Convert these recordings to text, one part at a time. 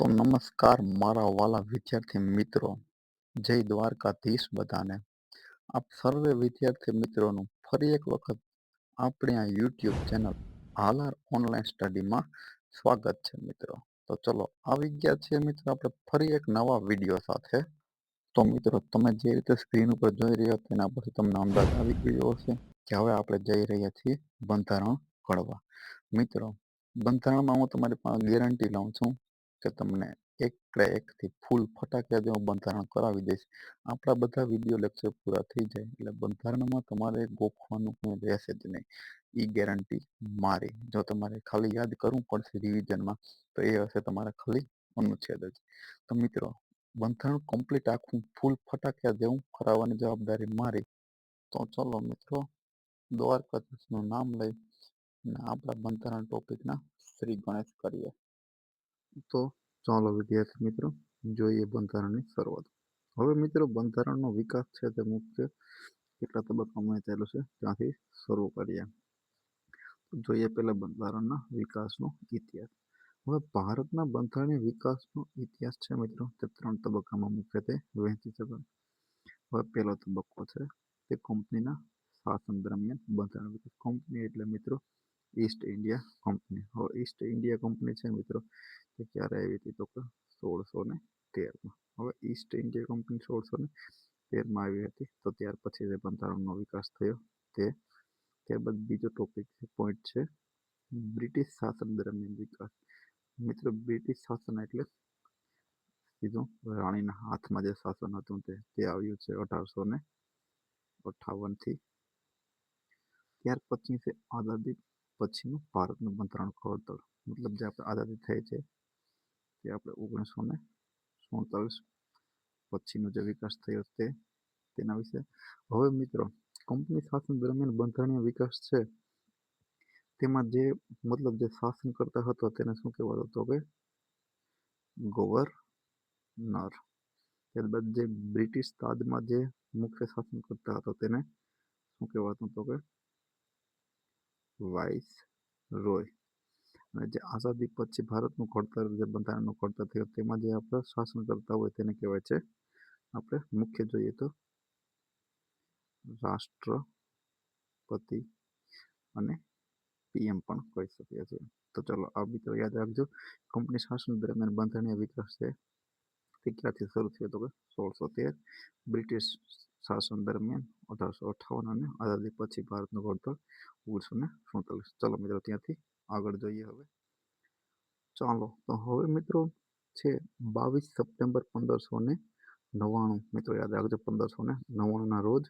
તો નમસ્કાર મારા વાલા વિદ્યાર્થી મિત્રો. જય દ્વારકાધીશ બધાને. આપ સર્વે વિદ્યાર્થી મિત્રોનું ફરી એક વખત આપણી આ યુટ્યુબ ચેનલ હાલાર ઓનલાઈન સ્ટડીમાં સ્વાગત છે મિત્રો. તો ચલો આવી ગયા છીએ મિત્રો આપણે ફરી એક નવા વીડિયો સાથે. તો મિત્રો તમે જે રીતે સ્ક્રીન ઉપર જોઈ રહ્યા તેના પરથી તમને અંદાજ આવી ગયો હશે કે હવે આપણે જઈ રહ્યા છીએ બંધારણ ઘડવા. મિત્રો, બંધારણમાં હું તમારી પાસે ગેરંટી લઉં છું કે તમને એકડે એકથી ફૂલ ફટાકડા જેવું બંધારણ કરાવી દઈશ. આપણા બધા વીડિયો લેક્ચર પૂરા થઈ જાય એટલે બંધારણમાં તમારે ગોખવાનું કંઈ રહેશે જ નહીં. એ ગેરંટી મારી. જો તમારે ખાલી યાદ કરવું પડશે રિવિઝનમાં તો એ હશે તમારા ખાલી અનુચ્છેદ જ. તો મિત્રો, બંધારણ કમ્પ્લીટ આખું ફૂલ ફટાક્યા જેવું કરાવવાની જવાબદારી મારી. તો ચલો મિત્રો, દ્વારકાધીશનું નામ લઈ અને આપણા બંધારણ ટોપિકના શ્રી ગણેશ કરીએ. તો ચાલો વિદ્યાર્થી મિત્રો, જોઈએ બંધારણની શરૂઆત. હવે મિત્રો, બંધારણનો વિકાસ છે તે મુખ્ય કેટલા તબક્કામાં થયેલો છે? ત્યાંથી શરૂ કરીએ. જોઈએ પહેલા બંધારણના વિકાસનો ઇતિહાસ. હવે ભારતના બંધારણીય વિકાસનો ઇતિહાસ છે મિત્રો, તે ત્રણ તબક્કામાં મુખ્યત્વે વહેંચી શકાય. હવે પહેલો તબક્કો છે તે કંપનીના શાસન દરમિયાન બંધારણ વિકાસ. કંપની એટલે મિત્રો ઈસ્ટ ઇન્ડિયા કંપની હવે ઈસ્ટ ઇન્ડિયા કંપની છે મિત્રો, તે ક્યારે આવી હતી તો કે સોળસો ને તેરમાં. હવે ઈસ્ટ ઇન્ડિયા કંપની સોળસો ને તેરમાં આવી હતી, તો ત્યાર પછી જે બંધારણનો વિકાસ થયો, તે ત્યારબાદ બીજો ટોપિક છે પોઈન્ટ છે બ્રિટિશ શાસન દરમિયાન વિકાસ. મિત્રો બ્રિટિશ શાસન એટલે સીધું રાણીના હાથમાં જે શાસન હતું તે તે આવ્યું છે અઢારસો ને અઠાવનથી. ત્યાર પછી છે આઝાદી પછીનું ભારતનું બંધારણ ઘડતર મતલબ જે આપણે આઝાદી થઈ છે તે આપણે ઓગણીસો ને સુડતાલીસ પછીનો જે વિકાસ થયો તે, તેના વિશે. હવે મિત્રો, કંપની શાસન દરમિયાન બંધારણીય વિકાસ છે, તેમાં જે મતલબ જે શાસન કરતા હતો તેને શું કહેવાતો હતો કે? ગવર્નર. ત્યારબાદ જે બ્રિટિશ તાજમાં જે મુખ્ય શાસન કરતા હતો તેને શું કહેવાતું હતું કે? Viceroy. અને જે આઝાદી પછી ભારતનું ઘડતર જે બંધારણનું ઘડતર થયું, તેમાં જે આપણે શાસન કરતા હોય તેને કહેવાય છે. આપણે મુખ્ય જોઈએ તો રાષ્ટ્રપતિ અને પીએમ પણ કહી શકીએ છીએ તો ચલો, આ મિત્રો યાદ રાખજો, કંપની શાસન દરમિયાન બંધારણીય વિકાસ છે. તે ક્યાંથી શરૂ થયો તો કે સોળસો તેર, બ્રિટિશ શાસન દરમિયાન અઢારસો અઠાવન અને આઝાદી પછી ભારતનું ઘડતર ઓગણીસો ને સુડતાલીસ ચલો મિત્રો ત્યાંથી આગળ જોઈએ હવે ચાલો તો હવે મિત્રો છે બાવીસ સપ્ટેમ્બર પંદરસો ને નવ્વાણું મિત્રો યાદ રાખજો પંદરસો ને નવ્વાણુંના રોજ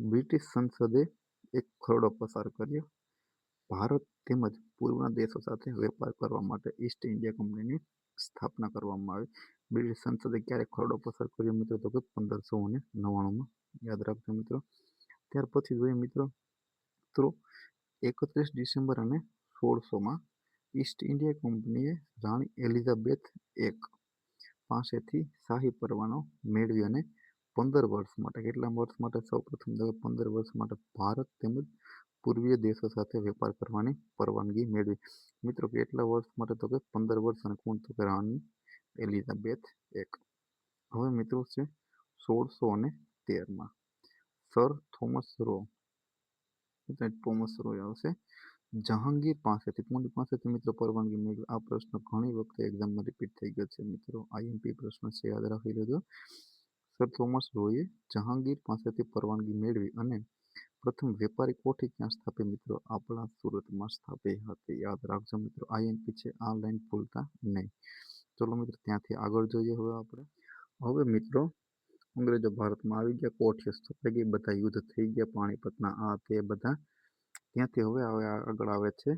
બ્રિટિશ સંસદે એક ખરડો પસાર કર્યો ભારત તેમજ પૂર્વના દેશો સાથે વેપાર કરવા માટે ઈસ્ટ ઇન્ડિયા કંપનીની સ્થાપના કરવામાં આવી બ્રિટિશ સંસદે ક્યારે ખરડો પસાર કર્યો મિત્રો તો કે પંદરસો ને નવ્વાણુંમાં યાદ રાખજો મિત્રો ત્યાર પછી જોઈએ મિત્રો મિત્રો એકત્રીસ ડિસેમ્બર અને સોળસોમાં ઈસ્ટ ઇન્ડિયા કંપનીએ રાણી એલિઝાબેથ એક પાસેથી શાહી પરવાનો મેળવી અને પંદર વર્ષ માટે કેટલા વર્ષ માટે સૌપ્રથમ પંદર વર્ષ માટે ભારત તેમજ પૂર્વીય દેશો સાથે વેપાર કરવાની પરવાનગી મેળવી મિત્રો કેટલા વર્ષ માટે તો કે પંદર વર્ષ અને કોણ તો કે રાણી એલિઝાબેથ એક. હવે મિત્રો છે સોળસો અને તેરમાં. Sir Thomas Roe. Thomas Roe આવશે. જહાંગીર પાસેથી કોની પાસેથી મિત્રો પરવાનગી મેળવી. આ પ્રશ્ન ઘણી વખતે એક્ઝામમાં રિપીટ થઈ ગયો છે મિત્રો. આઈએમપી પ્રશ્ન છે, યાદ રાખી લેજો. સર થોમસ રોએ જહાંગીર પાસેથી પરવાનગી મેળવી અને પ્રથમ વેપારી કોઠી ક્યાં સ્થાપી મિત્રો? આપણા સુરતમાં સ્થાપી હતી. યાદ રાખજો મિત્રો આઈએમપી છે, આ લાઈન ભૂલતા નહીં. ચલો મિત્રો, ત્યાંથી આગળ જોઈએ હવે આપણે. હવે મિત્રો, અંગ્રેજો ભારતમાં આવી ગયા કોઠીઓ સ્થપાઈ ગઈ, બધા યુદ્ધ થઈ ગયા, પાણીપતના આ તે બધા. ત્યાંથી હવે હવે આગળ આવે છે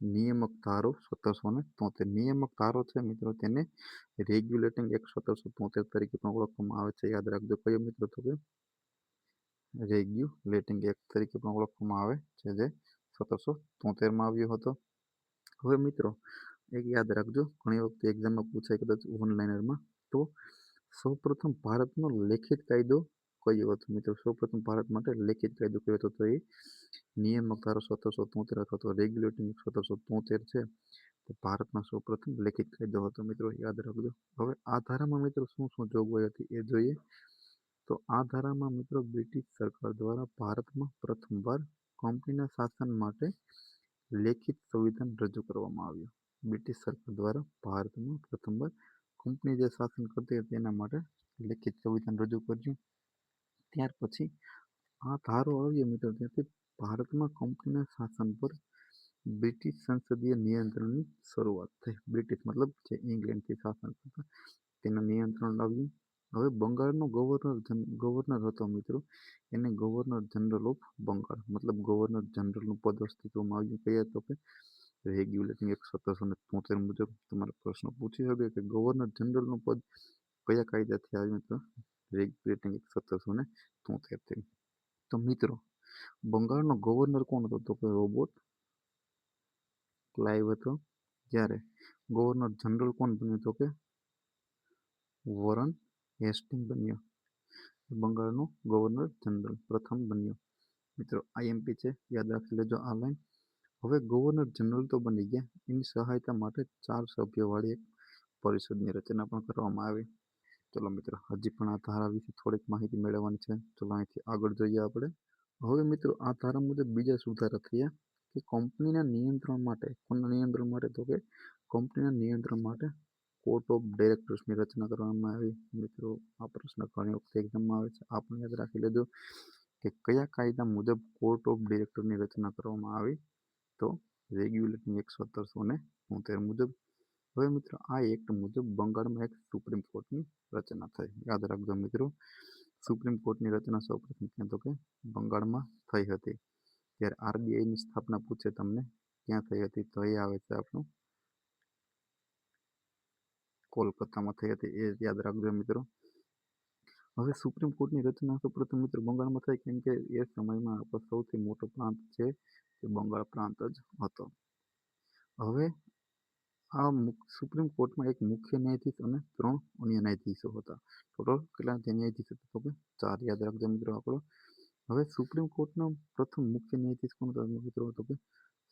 નિયામક ધારો સત્તરસો ને તોતેર. નિયામક ધારો છે મિત્રો, તેને રેગ્યુલેટિંગ એક્ટ સત્તરસો તોતેર તરીકે પણ ઓળખવામાં આવે છે. યાદ રાખજો, કયો મિત્રો તો કે રેગ્યુલેટિંગ એક્ટ તરીકે પણ ઓળખવામાં આવે છે જે સત્તરસો તોતેરમાં આવ્યો હતો. હવે મિત્રો એક યાદ રાખજો, ઘણી વખતે એક્ઝામમાં પૂછાય કદાચ ઓનલાઈનરમાં તો સૌપ્રથમ ભારતનો લેખિત કાયદો કયો હતો મિત્રો? સૌપ્રથમ ભારત માટે લેખિત કાયદો કયો હતો? તો એ નિયામક ધારો સત્તરસો તોતેર અથવા તો રેગ્યુલેટિંગ સત્તરસો તોતેર છે. તો ભારતમાં સૌપ્રથમ લેખિત કાયદો હતો મિત્રો, યાદ રાખજો. હવે આ ધારામાં મિત્રો શું શું જોગવાઈ હતી એ જોઈએ. તો આ ધારામાં મિત્રો બ્રિટિશ સરકાર દ્વારા ભારતમાં પ્રથમવાર કંપનીના શાસન માટે લેખિત સંવિધાન રજૂ કરવામાં આવ્યું. બ્રિટિશ સરકાર દ્વારા ભારતમાં પ્રથમવાર કંપની જે શાસન કરતી હતી તેના માટે લેખિત સંવિધાન રજૂ કર્યું. ત્યાર પછી આ ધારો આવ્યો મિત્રો ત્યાંથી ભારતમાં કંપનીના શાસન પર બ્રિટિશ સંસદીય નિયંત્રણની શરૂઆત થઈ. બ્રિટિશ મતલબ જે ઇંગ્લેન્ડથી શાસન કરતા તેનું નિયંત્રણ લાવ્યું હવે બંગાળનો ગવર્નર ગવર્નર હતો મિત્રો. એને ગવર્નર જનરલ ઓફ બંગાળ, મતલબ ગવર્નર જનરલનું પદ અસ્તિત્વમાં આવ્યું. કયા તો કે રેગ્યુલેટિંગ એક સત્તરસો ને તોતેર મુજબ તમારે પ્રશ્ન પૂછી શકે કે ગવર્નર જનરલનું પદ કયા કાયદાથી આવ્યું તો રેગ્યુલેટિંગ એક સત્તરસો ને તોતેરથી તો મિત્રો, બંગાળનો ગવર્નર કોણ હતો? તો કે રોબોટ ક્લાઇવ હતો. જ્યારે ગવર્નર જનરલ કોણ બન્યો? તો કે વોરન હેસ્ટિંગ બન્યો. બંગાળનો ગવર્નર જનરલ પ્રથમ બન્યો. મિત્રો આઈએમપી છે. યાદ રાખી લેજો આ લાઈન હવે ગવર્નર જનરલ તો બની ગયા. એની સહાયતા માટે ચાર સભ્યવાળી એક પરિષદની રચના પણ કરવામાં આવી. ચલો મિત્રો, હજી પણ આ ધારા વિશે થોડીક માહિતી મેળવવાની છે. ચલો અહીંથી આગળ જોઈએ આપણે. હવે મિત્રો, આ ધારા મુજબ બીજા સુધારા થયા કે કંપનીના નિયંત્રણ માટે કોના નિયંત્રણ માટે? તો કે કંપનીના નિયંત્રણ માટે કોર્ટ ઓફ ડિરેક્ટર્સની રચના કરવામાં આવી. મિત્રો, આ પ્રશ્ન ઘણી વખત એક્ઝામમાં આવે છે. આ પણ યાદ રાખી લેજો કે કયા કાયદા મુજબ કોર્ટ ઓફ ડિરેક્ટરની રચના કરવામાં આવી? તો રેગ્યુલેટની એક સત્તરસો ને તોતેર મુજબ. હવે મિત્રો, આ એક્ટ મુજબ બંગાળમાં એક સુપ્રીમ કોર્ટની રચના થઈ. યાદ રાખજો મિત્રો, સુપ્રીમ કોર્ટની રચના સૌપ્રથમ ક્યાં તો કે બંગાળમાં થઈ હતી. ત્યારે આરબીઆઈની સ્થાપના પૂછે તમને, ક્યાં થઈ હતી? તો એ આવે છે આપણું કોલકાતામાં થઈ હતી. એ યાદ રાખજો મિત્રો. હવે સુપ્રીમ કોર્ટની રચના સૌપ્રથમ મિત્રો બંગાળમાં થઈ કેમ કે એ સમયમાં આપણો સૌથી મોટો પ્રાંત છે તે બંગાળ પ્રાંત જ હતો. હવે આ સુપ્રીમ કોર્ટમાં એક મુખ્ય ન્યાયાધીશ અને ત્રણ અન્ય ન્યાયાધીશો હતા. ટોટલ કેટલા ન્યાયાધીશ તો કે ચાર યાદ રાખજો મિત્રો આપણો. હવે સુપ્રીમ કોર્ટના પ્રથમ મુખ્ય ન્યાયાધીશ કોણ હતા? મિત્રો તો કે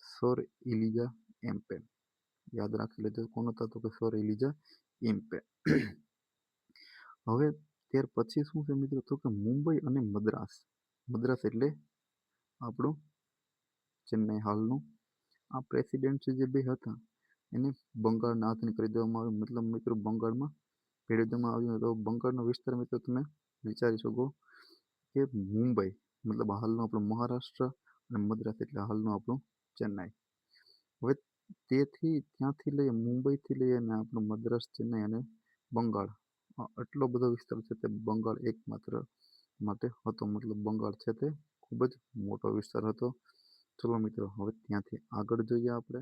સર ઇલિજા એમ્પે. યાદ રાખી લેજો કોણ હતા તો કે સર ઇલિજા એમ્પે. હવે ત્યાર પછી શું છે મિત્રો? તો કે મુંબઈ અને મદ્રાસ. મદ્રાસ એટલે આપણું ચેન્નઈ હાલનું. આ પ્રેસિડેન્ટ જે બે હતા. એને બંગાળના આધીન કરી દેવામાં આવ્યું. મતલબ મિત્રો બંગાળમાં ભેળવી દેવામાં આવ્યું તો બંગાળનો વિસ્તાર મિત્રો તમે વિચારી શકો કે મુંબઈ, મતલબ હાલનું આપણું મહારાષ્ટ્ર અને મદ્રાસ એટલે હાલનું આપણું ચેન્નાઈ. હવે તેથી ત્યાંથી લઈ, મુંબઈથી લઈ અને આપણું મદ્રાસ, ચેન્નાઈ અને બંગાળ. આટલો બધો વિસ્તાર છે તે બંગાળ એકમાત્ર માટે હતો. મતલબ બંગાળ છે તે ખૂબ જ મોટો વિસ્તાર હતો. ચલો મિત્રો, હવે ત્યાંથી આગળ જોઈએ આપણે.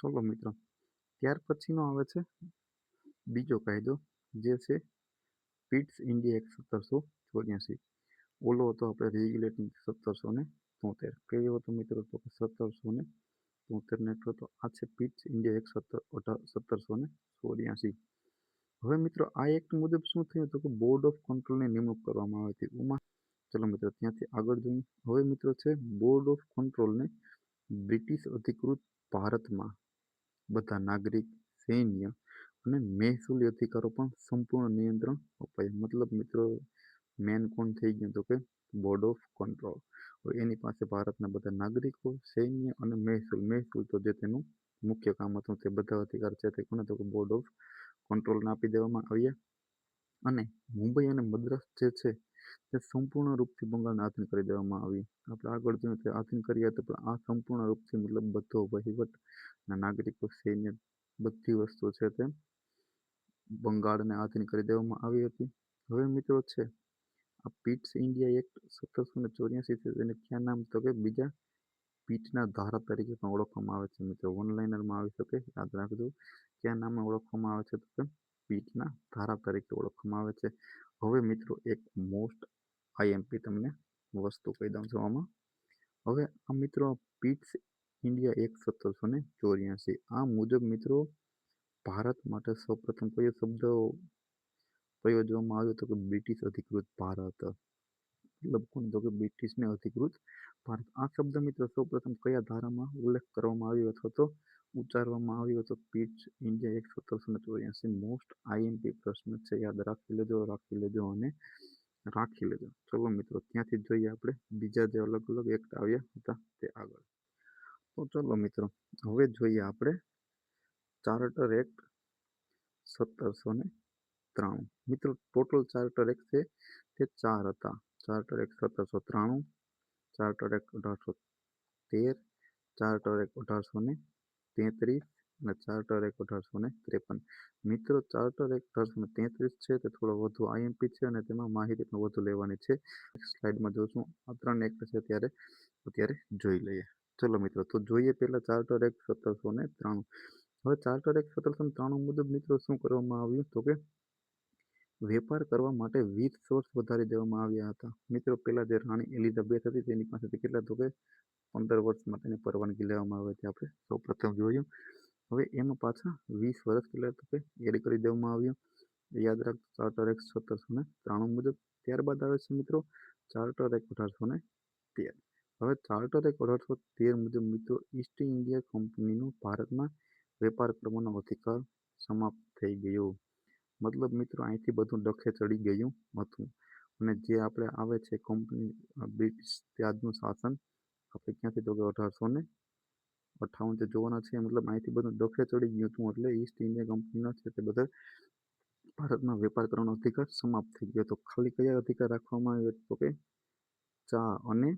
ચલો મિત્રો, ત્યાર પછીનો આવે છે બીજો કાયદો, જે છે પીટ્સ ઇન્ડિયા એક સત્તરસો ચોર્યાસી. ઓલો હતો આપણે રેગ્યુલેટિંગ સત્તરસો ને તોતેર. કયો હતો મિત્રો તો સત્તરસો ને તોતેર ને હતો આ છે પીટ્સ ઇન્ડિયા એક સત્તર અઢાર સત્તરસો ને ચોર્યાસી. હવે મિત્રો, આ એક્ટ મુજબ શું થયું તો કે બોર્ડ ઓફ કંટ્રોલની નિમણૂક કરવામાં આવી હતી. ઉમા ચલો મિત્રો, ત્યાંથી આગળ જોઈએ. હવે મિત્રો છે બોર્ડ ઓફ કંટ્રોલને બ્રિટિશ અધિકૃત ભારતમાં બધા નાગરિક, સૈન્ય અને મહેસૂલી અધિકારો પણ સંપૂર્ણ નિયંત્રણ અપાય. મતલબ મિત્રો મેન કોણ થઈ ગયું તો કે બોર્ડ ઓફ કંટ્રોલ એની પાસે ભારતના બધા નાગરિકો, સૈન્ય અને મહેસૂલ. મહેસૂલ તો જે તેનું મુખ્ય કામ હતું તે બધા અધિકાર છે તે કોને? તો કે બોર્ડ ઓફ કંટ્રોલને આપી દેવામાં આવ્યા. અને મુંબઈ અને મદ્રાસ જે છે તે સંપૂર્ણ રૂપથી બંગાળને આધીન કરી દેવામાં આવી. આપણે આગળ જોઈએ તે આધીન કર્યા તો પણ આ સંપૂર્ણ રૂપથી મતલબ બધો વહીવટ અને નાગરિકો, સૈન્ય બધી વસ્તુ છે તે બંગાળને આધીન કરી દેવામાં આવી હતી. હવે મિત્રો છે, આ પીટ્સ ઇન્ડિયા એક્ટ સત્તરસો ને ચોર્યાસી છે તેને ક્યાં નામ તો કે બીજા પીટના ધારા તરીકે પણ ઓળખવામાં આવે છે. મિત્રો ઓનલાઇનરમાં આવી શકે, યાદ રાખજો. કયા નામે ઓળખવામાં આવે છે તો કે પીટના ધારા તરીકે ઓળખવામાં આવે છે. હવે મિત્રો એક મોસ્ટ આઈએમપી તમને વસ્તુ કહી દઉં છું આમાં. હવે આ મિત્રો પીટ્સ ઇન્ડિયા એક સત્તરસો ને ચોર્યાસી. આ મુજબ મિત્રો ભારત માટે સૌપ્રથમ કયો શબ્દ પ્રયોજવામાં આવ્યો તો કે બ્રિટિશ અધિકૃત ભારત. મતલબ કોણ? તો કે બ્રિટિશને અધિકૃત ભારત. આ શબ્દ મિત્રો સૌપ્રથમ કયા ધારામાં ઉલ્લેખ કરવામાં આવ્યો અથવા તો ઉચ્ચારવામાં આવ્યું તો પીચ ઇન્ડિયા એક સત્તરસો ને ચોર્યાસી મોસ્ટ આઈએમપી પ્રશ્ન છે. યાદ રાખી લેજો રાખી લેજો અને રાખી લેજો. ચલો મિત્રો, ત્યાંથી જોઈએ આપણે બીજા જે અલગ અલગ એક્ટ આવ્યા હતા તે આગળ. તો ચલો મિત્રો, હવે જોઈએ આપણે ચાર્ટર એક્ટ સત્તરસો ને ત્રાણું. મિત્રો ટોટલ ચાર્ટર એક્ટ છે તે ચાર હતા. ચાર્ટર એક્ટ સત્તરસો ત્રાણું ચાર્ટર એક્ટ અઢારસો તેર ચાર્ટર એક્ટ અઢારસો ને તેત્રીસ અને ચાર્ટર એક્ટ અઢારસો ને ત્રેપન. મિત્રો, ચાર્ટર એક્ટ અઢારસો ને તેત્રીસ છે તે થોડો વધુ આઈએમપી છે અને તેમાં માહિતી પણ વધુ લેવાની છે. સ્લાઇડમાં જોશું. આ ત્રણ એક્ટ છે ત્યારે અત્યારે જોઈ લઈએ. ચલો મિત્રો, તો જોઈએ પહેલા ચાર્ટર એક્ટ સત્તરસો ને ત્રાણું. હવે ચાર્ટર એક્ટ સત્તરસો ને ત્રાણું મુજબ મિત્રો શું કરવામાં આવ્યું? તો કે વેપાર કરવા માટે વીસ સોર્સ વધારી દેવામાં આવ્યા હતા. મિત્રો, પહેલાં જે રાણી એલિઝાબેથ હતી તેની પાસેથી કેટલા તો કે પંદર વર્ષ માટેની પરવાનગી લેવામાં આવે તે આપણે સૌ પ્રથમ જોયું હવે એમાં પાછા વીસ વર્ષ કેટલા તો કે એડ કરી દેવામાં આવ્યું. યાદ રાખજો ચાર્ટર એક્ટ સત્તરસો ને ત્રાણું મુજબ ત્યારબાદ આવે છે મિત્રો ચાર્ટર એક્ટ અઢારસો ને તેર. હવે ચાર્ટર એક્ટ અઢારસો તેર મુજબ મિત્રો ઈસ્ટ ઇન્ડિયા કંપનીનો ભારતમાં વેપાર કરવાનો અધિકાર સમાપ્ત થઈ ગયો. મતલબ મિત્રો અહીંથી બધું ડખે ચડી ગયું હતું. અને જે આપણે આવે છે કંપની, બ્રિટિશ ત્યારનું શાસન આપણે ક્યાંથી તો કે અઢારસો ને અઠ્ઠાવન જે જોવાના છે મતલબ અહીંથી બધું ડખે ચડી ગયું હતું એટલે ઈસ્ટ ઇન્ડિયા કંપનીના છે તે બધા ભારતમાં વેપાર કરવાનો અધિકાર સમાપ્ત થઈ ગયો તો ખાલી કયા અધિકાર રાખવામાં આવ્યો તો કે ચા અને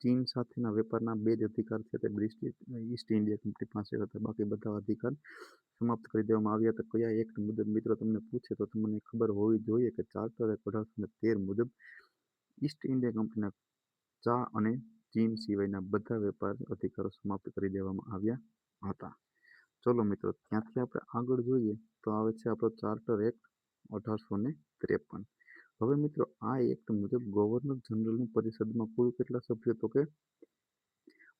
ચીન સાથેના વેપારના બે જ અધિકાર છે તે બ્રિટિશ ઈસ્ટ ઇન્ડિયા કંપની પાસે હતા. બાકી બધા અધિકાર સમાપ્ત કરી દેવામાં આવ્યા હતા. કયા એક મુજબ મિત્રો તમને પૂછે તો તમને ખબર હોવી જોઈએ કે ચાર્ટર એક અઢારસો તેર મુજબ ઈસ્ટ ઇન્ડિયા કંપનીના ચા અને ચીન સિવાયના બધા વેપાર અધિકારો સમાપ્ત કરી દેવામાં આવ્યા હતા. ચલો મિત્રો, ત્યાંથી આપણે આગળ જોઈએ તો આવે છે આપણો ચાર્ટર એક્ટ અઢારસો ને ત્રેપન. હવે મિત્રો, આ એક્ટ મુજબ ગવર્નર જનરલની પરિષદમાં કુલ કેટલા સભ્યો તો કે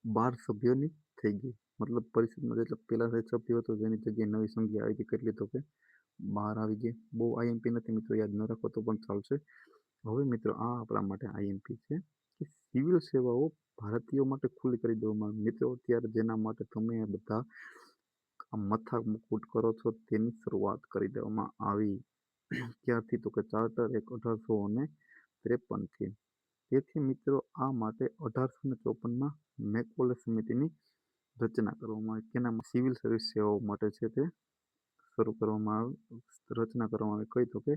બાર સભ્યોની થઈ ગઈ. મતલબ પરિષદમાં જેટલા પહેલા સભ્યો હતો જેની જગ્યાએ નવી સંખ્યા આવી ગઈ કેટલી તો કે બાર આવી ગઈ. બહુ આઈએમપી નથી મિત્રો, યાદ ન રાખો તો પણ ચાલશે. હવે મિત્રો, આ આપણા માટે આઈએમપી છે. સિવિલ સેવાઓ ભારતીયો માટે ખુલ્લી કરી દેવામાં આવી. મિત્રો, અત્યારે જેના માટે તમે બધા મથા મુકુટ કરો છો તેની શરૂઆત કરી દેવામાં આવી. ક્યારથી તો કે ચાર્ટર એક અઢારસો અને ત્રેપનથી તેથી મિત્રો, આ માટે અઢારસો ને ચોપનમાં મેકોલે સમિતિની રચના કરવામાં આવી. તેનામાં સિવિલ સર્વિસ સેવાઓ માટે છે તે શરૂ કરવામાં આવી, રચના કરવામાં આવી. કહી તો કે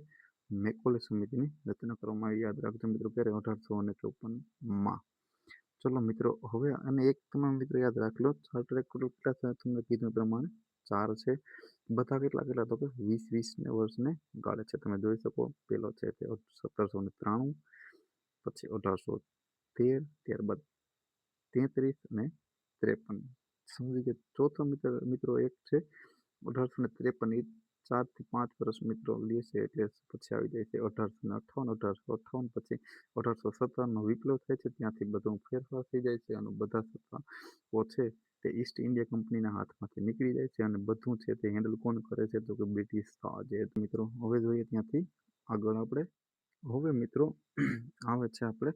મેકોલે સમિતિની રચના કરવામાં આવી. યાદ રાખજો મિત્રો ક્યારે અઢારસો અને ચોપનમાં. ચલો મિત્રો, હવે અને એક તમે મિત્રો યાદ રાખી લો ચાર્ટર એક કેટલા તમને કીધું પ્રમાણે ચાર છે. બધા કેટલા કેટલા તો કે વીસ વીસ વર્ષને ગાળે છે. તમે જોઈ શકો, પેલો છે તે સત્તરસો ને ત્રાણું, પછી અઢારસો તેર, ત્યારબાદ તેત્રીસ અને ત્રેપન. સમજી કે ચોથો મિત્ર, મિત્રો એક છે, અઢારસો ને ત્રેપન, એ ચારથી પાંચ વર્ષ મિત્રો લેશે એટલે પછી આવી જાય છે અઢારસો ને અઠાવન અઢારસો અઠાવન પછી અઢારસો સત્તાવનનો વિપ્લવ થાય છે ત્યાંથી બધું ફેરફાર થઈ જાય છે અને બધા સત્તાઓ છે તે ઈસ્ટ ઇન્ડિયા કંપનીના હાથમાંથી નીકળી જાય છે અને બધું છે તે હેન્ડલ કોણ કરે છે તો કે બ્રિટિશ જે મિત્રો, હવે જોઈએ ત્યાંથી આગળ આપણે. હવે મિત્રો, આવે છે આપણે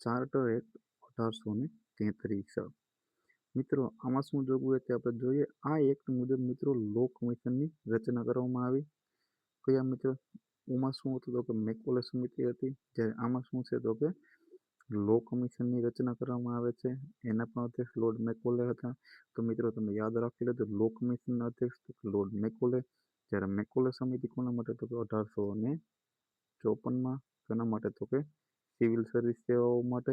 ચાર્ટર એક્ટ અઢારસો ને તેત્રીસ. મિત્રો, આમાં શું જોગવું તે આપણે જોઈએ. આ એક્ટ મુજબ મિત્રો લો કમિશનની રચના કરવામાં આવી. કયા મિત્રો? ઓમાં શું હતું તો કે મેકોલે સમિતિ હતી, જ્યારે આમાં શું છે તો કે લો કમિશનની રચના કરવામાં આવે છે. એના પણ અધ્યક્ષ લોર્ડ મેકોલે હતા. તો મિત્રો, તમે યાદ રાખી લેજો લો કમિશનના અધ્યક્ષ લોર્ડ મેકોલે. જ્યારે મેકોલે સમિતિ કોના માટે તો કે અઢારસો ને ચોપનમાં કોના માટે તો કે સિવિલ સર્વિસ સેવાઓ માટે.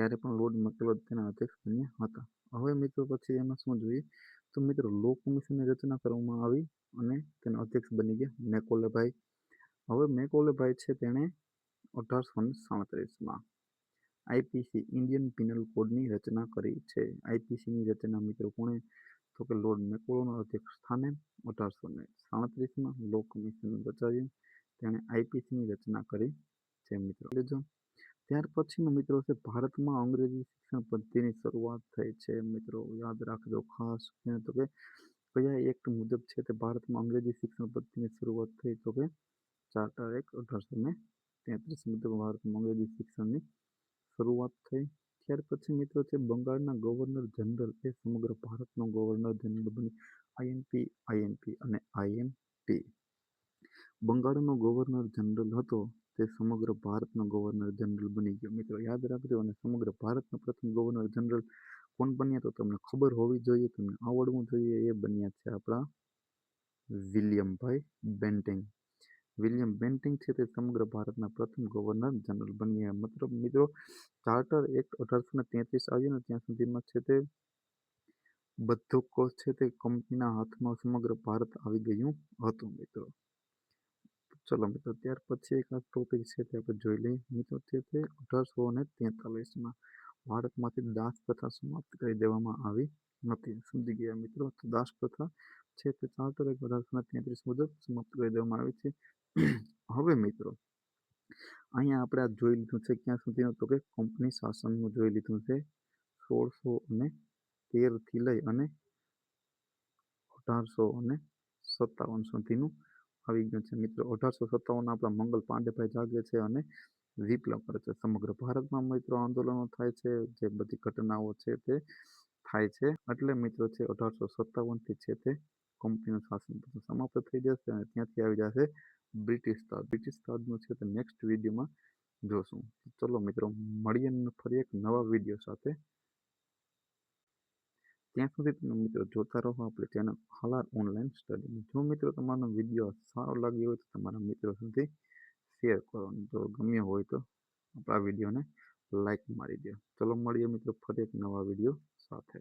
ત્યારે પણ લોર્ડ મૂકેલો તેના અધ્યક્ષ બન્યા હતા. હવે મિત્રો પછી એમાં શું જોઈએ? તો મિત્રો લો કમિશનની રચના કરવામાં આવી અને તેના અધ્યક્ષ બની ગયા મેકોલેભાઈ. હવે મેકોલેભાઈ છે તેણે અઢારસો સાડત્રીસમાં આઈપીસી ઇન્ડિયન પિનલ કોડની રચના કરી છે. આઈપીસીની રચના મિત્રો કોણે? તો કે લોર્ડ મેકોલોના અધ્યક્ષ સ્થાને અઢારસો ને સાડત્રીસમાં લો કમિશન રચાયું. તેણે આઈપીસીની રચના કરી છે મિત્રો. લેજો ત્યાર પછીનો મિત્રો છે ભારતમાં અંગ્રેજી શિક્ષણ પદ્ધતિની શરૂઆત થઈ છે. મિત્રો યાદ રાખજો ખાસ તો કે કયા એક્ટ મુજબ છે તે ભારતમાં અંગ્રેજી શિક્ષણ પદ્ધતિની શરૂઆત થઈ તો કે ચાર્ટર એક્ટ અઢારસો ને તેત્રીસ મુજબ ભારતમાં અંગ્રેજી શિક્ષણની શરૂઆત થઈ. ત્યાર પછી મિત્રો છે બંગાળના ગવર્નર જનરલ એ સમગ્ર ભારતનો ગવર્નર જનરલ બની આઈએનપી આઈએનપી અને આઈએમપી બંગાળનો ગવર્નર જનરલ હતો તે સમગ્ર ભારતનો ગવર્નર જનરલ બની ગયો. મિત્રો, યાદ રાખજો અને સમગ્ર ભારતના પ્રથમ ગવર્નર જનરલ કોણ બન્યા તો તમને ખબર હોવી જોઈએ, તમને આવડવું જોઈએ, એ બન્યા છે આપણા વિલિયમભાઈ બેન્ટિંગ. વિલિયમ બેન્ટિંગ છે તે સમગ્ર ભારતના પ્રથમ ગવર્નર જનરલ બન્યા મતલબ મિત્રો, ચાર્ટર એક્ટ અઢારસો ને તેત્રીસ આવ્યું ને ત્યાં સુધીમાં છે તે બધો કોષ છે તે કંપનીના હાથમાં સમગ્ર ભારત આવી ગયું હતું મિત્રો. ચલો મિત્રો, ત્યાર પછી એક ટોપિક છે તે આપણે જોઈ લઈએ. મિત્રો છે તે અઢારસો ને તેતાલીસમાં ભારતમાંથી દાસ પ્રથા સમાપ્ત કરી દેવામાં આવી નથી સમજી ગયા મિત્રો, તો દાસ પ્રથા છે તે ચાર્ટર એક અઢારસો ને તેત્રીસ મુજબ સમાપ્ત કરી દેવામાં આવી છે. હવે મિત્રો, અહીંયા આપણે આ જોઈ લીધું છે, ક્યાં સુધીનું તો કે કંપની શાસનનું જોઈ લીધું છે. સોળસો અને તેરથી લઈ અને અઢારસો અને સત્તાવન સુધીનું આવી ગયું છે. મિત્રો, અઢારસો સત્તાવન આપણા મંગલ પાંડેભાઈ જાગે છે અને વિપ્લવ કરે છે. સમગ્ર ભારતમાં મિત્રો આંદોલનો થાય છે. જે બધી ઘટનાઓ છે તે થાય છે. એટલે મિત્રો છે અઢારસો સત્તાવનથી છે તે કંપનીનું શાસન બધું સમાપ્ત થઈ જશે અને ત્યાંથી આવી જશે બ્રિટિશ તાજ બ્રિટિશ તાજનું છે તે નેક્સ્ટ વિડીયોમાં જોશું. ચલો મિત્રો, મળીએ ફરી એક નવા વીડિયો સાથે. ત્યાં સુધી તમે મિત્રો જોતા રહો આપણે ચેનલ હાલાર ઓનલાઈન સ્ટડી જો મિત્રો તમારો વીડિયો સારો લાગ્યો હોય તો તમારા મિત્રો સુધી શેર કરો. જો ગમ્યો હોય તો આપણા વિડીયોને લાઈક મારી દો ચલો મળીએ મિત્રો ફરી એક નવા વીડિયો સાથે.